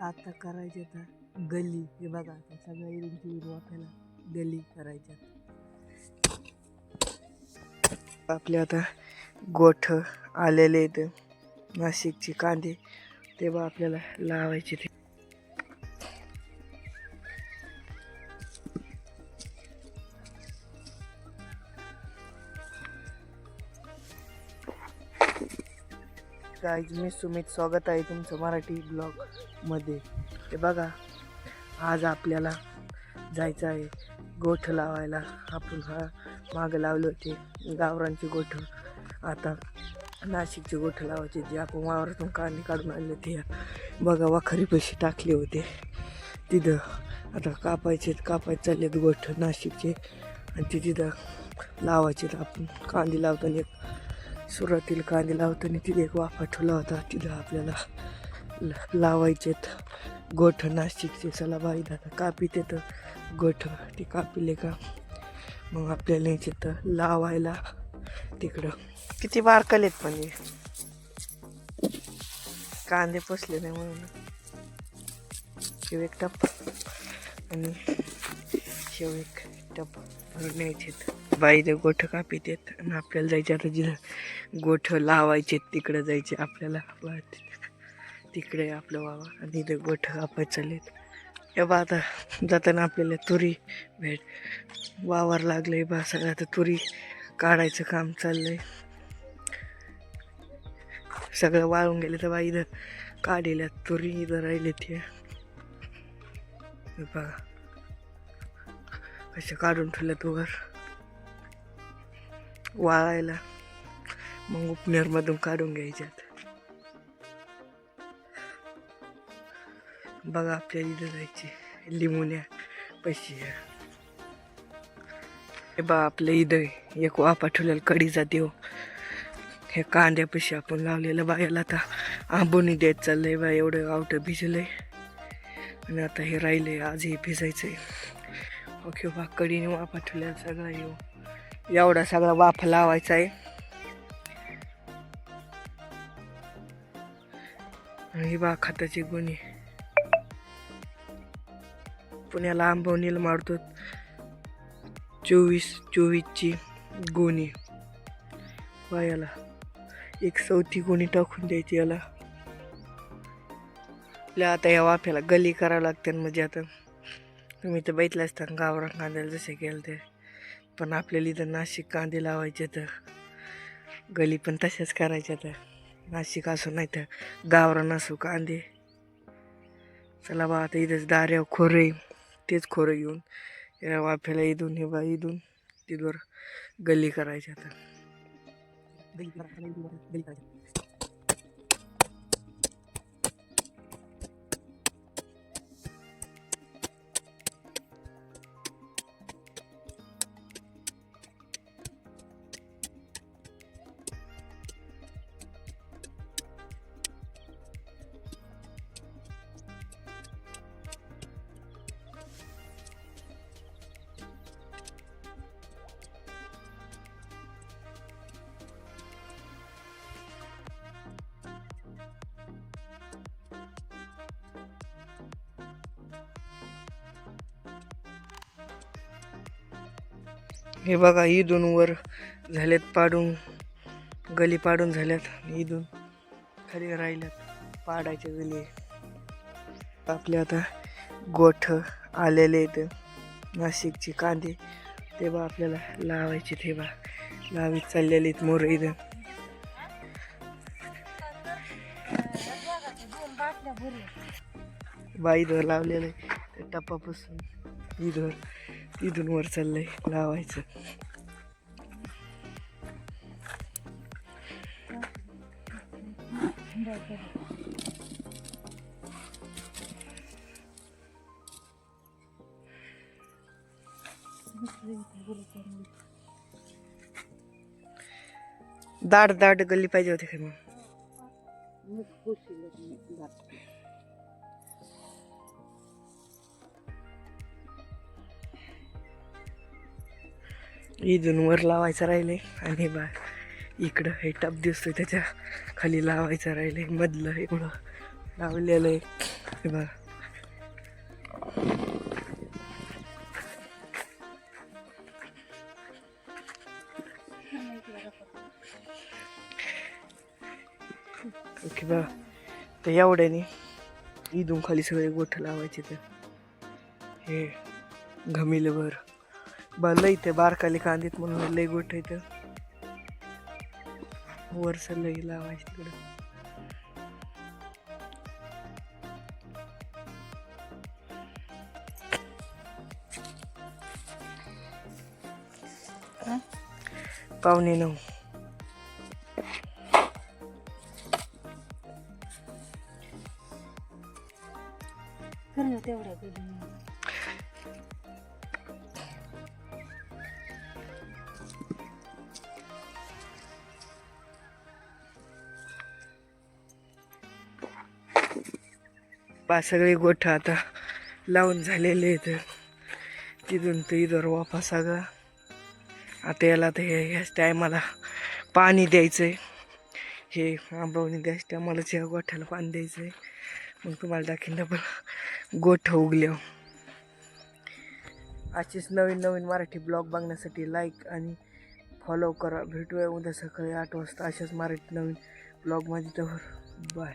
आता करायचे आता गली हे बघा आता सगळ्या इरूंची इरू आपल्याला गली करायच्या आपले आता गोठ आलेले आहेत. नाशिकचे कांदे तेव्हा आपल्याला लावायचे ते. गाईज मी सुमित स्वागत आहे तुमचं मराठी ब्लॉगमध्ये ते बघा आज आपल्याला जायचं आहे गोठ लावायला. आपण हा मागं लावले होते गावरांची गोठ. आता नाशिकचे गोठ लावायचे जे आपण वावरातून कांदे काढून आणले ते बघा वाखरी पैसे टाकले होते. तिथं आता कापायचे कापायचे चाललेत गोठ नाशिकचे. आणि ते तिथं लावायचे आपण कांदे लावताना एक सुरुवातीला कांदे लावताना तिथे एक वाफा ठेवला होता. तिथं आपल्याला लावायचे लावायचेत गोठ नाशिकचे. चला बाई दादा कापीत येतं गोठ. ते कापिले का? मग आपल्याला यायचे तर लावायला तिकडं. किती बारकलेत पण कांदे पसले नाही म्हणून. शेव एक टप. आणि शेव एक टप भरून यायचे बाई ते गोठ कापीत येत आणि आपल्याला जायचे आता जिथं गोठ लावायचे तिकडं जायचे आपल्याला. तिकडे आपलं वावा. आणि इथे गोठ कापायचे चाललेत. हे बा आता जाताना आपल्याला तुरी भेट. वावर लागले बा सगळं. आता तुरी काढायचं काम चाललंय. सगळं वाळून गेले तर बा इथं काढलेल्या तुरी इथं राहिले ते बघा. कशा काढून ठेवल्यात वर वाळायला मग उपनेरमधून काढून घ्यायच्यात बघा आपल्याला इथं जायचे लिमोन्या पैसे हे बा आपल्या इथं एक वापा ठेवलेला कडीचा देव हे कांद्यापाशी आपण लावलेलं बायाला आता आंबोनी द्यायचं चाललंय बा एवढं आवटं भिजलंय आणि आता हे राहिलंय आज हे भिजायचंय ओके बा कडीने वा ठेवलेला सगळा येऊ एवढा सगळा वाफ लावायचा आहे ही बा खताची गुणी. पुण्याला आंबवणीला मारतो चोवीस चोवीसची गोणी. वायाला एक चौथी गोणी टाकून द्यायची याला. आपल्या आता या वाफ्याला गली करावं लागते म्हणजे आता. तुम्ही तर बघितलं असता गावरंग कांद्याला जसे केलं ते पण आपल्याला इथं नाशिक कांदे लावायचे तर गली पण तशाच करायच्या तर. नाशिक असो नाही तर गावरान असो कांदे. चला बा आता इथंच दाऱ्या खोरे तेच खोरं घेऊन या वाफ्याला इथून हे बा इथून तिथवर गल्ली करायच्या आता गल्ली करायची गल्ली करायची हे बघा इथून वर झालेत पाडून गली पाडून झाल्यात. इथून खाली राहिल्यात पाडायच्या गली. आपले आता गोठ आलेले आहेत. नाशिकचे कांदे ते बा आपल्याला लावायचे ते बा. लावीत चाललेले आहेत मोर इथं बाई लावलेलं आहे. टप्पापासून इथं इथून वर चाललंय लावायचं. दाट दाट गल्ली पाहिजे होती काय मग? इथून वर लावायचं राहिले आणि बा इकडं हे टप दिसतोय त्याच्याखाली लावायचं राहिले मधलं एवढं लावलेलं आहे. हे ओके बा तर एवढ्याने इथून खाली सगळे गोठ लावायचे तर. हे घमिलभर. लई ते बारकाली कांदीत म्हणून लई गोठ इथं वरस लई लावायचे तिकडं. पावणे नऊ. तेवढ्या पा सगळे गोठ आता लावून झालेले आहेत. तिथून तर इथं वापस सगळा आता याला तर हे ह्याच टायमाला पाणी द्यायचं आहे हे आंबवणी द्यायच टायमालाच या गोठ्याला पाणी द्यायचं आहे मग तुम्हाला दाखीन डबल गोठ उगल्या. असेच नवीन नवीन मराठी ब्लॉग बघण्यासाठी लाईक आणि फॉलो करा. भेटूया उद्या सकाळी आठ वाजता अशाच मराठी नवीन ब्लॉगमध्ये. तर बाय